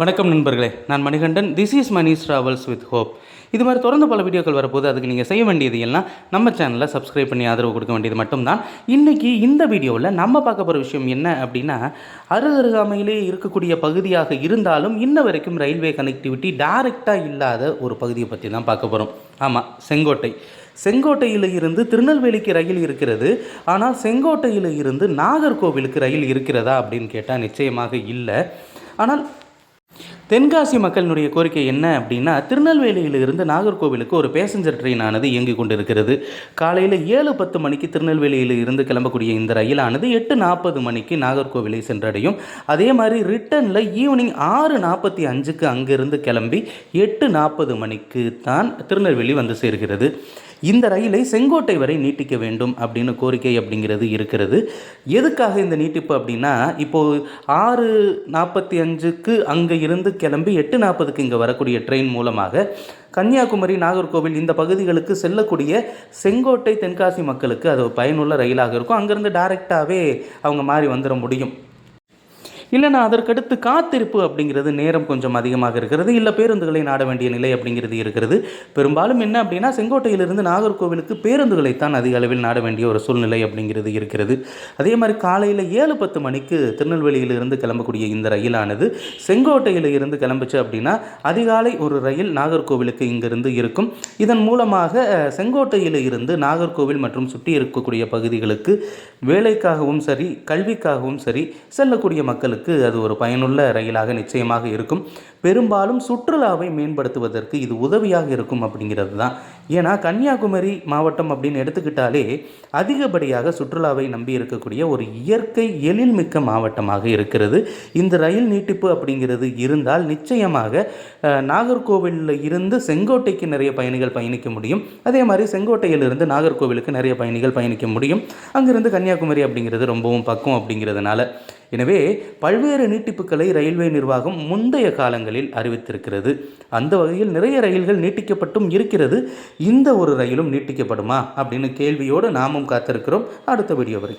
வணக்கம் நண்பர்களே. நான் Manikandan. This is Mani's travels with hope இது மாதிரி தொடர்ந்து பல வீடியோக்கள் வரப்போது அதுக்கு நீங்கள் செய்ய வேண்டியது எல்லாம் நம்ம சேனலில் சப்ஸ்கிரைப் பண்ணி ஆதரவு கொடுக்க வேண்டியது மட்டும்தான். இன்றைக்கி இந்த வீடியோவில் நம்ம பார்க்க போகிற விஷயம் என்ன அப்படின்னா அருகருகாமையிலே இருக்கக்கூடிய பகுதியாக இருந்தாலும் இன்ன வரைக்கும் ரயில்வே கனெக்டிவிட்டி டைரெக்டாக இல்லாத ஒரு பகுதியை பற்றி தான் பார்க்க போகிறோம் ஆமாம் செங்கோட்டை. செங்கோட்டையில் இருந்து திருநெல்வேலிக்கு ரயில் இருக்கிறது. ஆனால் செங்கோட்டையில் இருந்து நாகர்கோவிலுக்கு ரயில் இருக்கிறதா அப்படின்னு கேட்டால் நிச்சயமாக இல்லை. ஆனால் தென்காசி மக்களினுடைய கோரிக்கை என்ன அப்படின்னா திருநெல்வேலியிலிருந்து நாகர்கோவிலுக்கு ஒரு பேசஞ்சர் ட்ரெயின் ஆனது இயங்கி கொண்டிருக்கிறது. காலையில் ஏழு பத்து மணிக்கு திருநெல்வேலியில் இருந்து கிளம்பக்கூடிய இந்த ரயிலானது எட்டு நாற்பது மணிக்கு நாகர்கோவிலை சென்றடையும். அதே மாதிரி ரிட்டனில் ஈவினிங் ஆறு நாற்பத்தி அஞ்சுக்கு அங்கிருந்து கிளம்பி எட்டு நாற்பது மணிக்கு தான் திருநெல்வேலி வந்து சேர்கிறது. இந்த ரயிலை செங்கோட்டை வரை நீட்டிக்க வேண்டும் அப்படின்னு கோரிக்கை அப்படிங்கிறது இருக்கிறது. எதுக்காக இந்த நீட்டிப்பு அப்படின்னா இப்போது ஆறு நாற்பத்தி அஞ்சுக்கு அங்கே இருந்து கிளம்பி எட்டு நாற்பதுக்கு இங்கே வரக்கூடிய ட்ரெயின் மூலமாக கன்னியாகுமரி நாகர்கோவில் இந்த பகுதிகளுக்கு செல்லக்கூடிய செங்கோட்டை தென்காசி மக்களுக்கு அது பயனுள்ள ரயிலாக இருக்கும். அங்கேருந்து டைரெக்டாகவே அவங்க மாறி வந்துட முடியும். இல்லைனா அதற்கடுத்து காத்திருப்பு அப்படிங்கிறது நேரம் கொஞ்சம் அதிகமாக இருக்கிறது. இல்லை பேருந்துகளை நாட வேண்டிய நிலை அப்படிங்கிறது இருக்கிறது. பெரும்பாலும் என்ன அப்படின்னா செங்கோட்டையிலிருந்து நாகர்கோவிலுக்கு பேருந்துகளைத்தான் அதிக அளவில் நாட வேண்டிய ஒரு சூழ்நிலை அப்படிங்கிறது இருக்கிறது. அதே மாதிரி காலையில் ஏழு பத்து மணிக்கு திருநெல்வேலியிலிருந்து கிளம்பக்கூடிய இந்த ரயிலானது செங்கோட்டையில் இருந்து கிளம்புச்சு அப்படின்னா அதிகாலை ஒரு ரயில் நாகர்கோவிலுக்கு இங்கிருந்து இருக்கும். இதன் மூலமாக செங்கோட்டையில் இருந்து நாகர்கோவில் மற்றும் சுற்றி இருக்கக்கூடிய பகுதிகளுக்கு வேலைக்காகவும் சரி கல்விக்காகவும் சரி செல்லக்கூடிய மக்களுக்கு மக்களுக்கு அது ஒரு பயனுள்ள ரயிலாக நிச்சயமாக இருக்கும். பெரும்பாலும் சுற்றுலாவை மேம்படுத்துவதற்கு இது உதவியாக இருக்கும் அப்படிங்கிறது தான். ஏன்னா கன்னியாகுமரி மாவட்டம் அப்படின்னு எடுத்துக்கிட்டாலே அதிகப்படியாக சுற்றுலாவை நம்பி இருக்கக்கூடிய ஒரு இயற்கை எழில்மிக்க மாவட்டமாக இருக்கிறது. இந்த ரயில் நீட்டிப்பு அப்படிங்கிறது இருந்தால் நிச்சயமாக நாகர்கோவிலில் இருந்து செங்கோட்டைக்கு நிறைய பயணிகள் பயணிக்க முடியும். அதே மாதிரி செங்கோட்டையிலிருந்து நாகர்கோவிலுக்கு நிறைய பயணிகள் பயணிக்க முடியும். அங்கிருந்து கன்னியாகுமரி அப்படிங்கிறது ரொம்பவும் பக்கம் அப்படிங்கிறதுனால. எனவே பல்வேறு நீட்டிப்புகளை ரயில்வே நிர்வாகம் முந்தைய காலங்களில் அறிவித்திருக்கிறது. அந்த வகையில் நிறைய ரயில்கள் நீட்டிக்கப்பட்டும் இருக்கிறது. இந்த ஒரு ரயிலும் நீட்டிக்கப்படுமா? அப்படின்னு கேள்வியோடு நாமும் காத்திருக்கிறோம். அடுத்த வீடியோ வரைக்கும்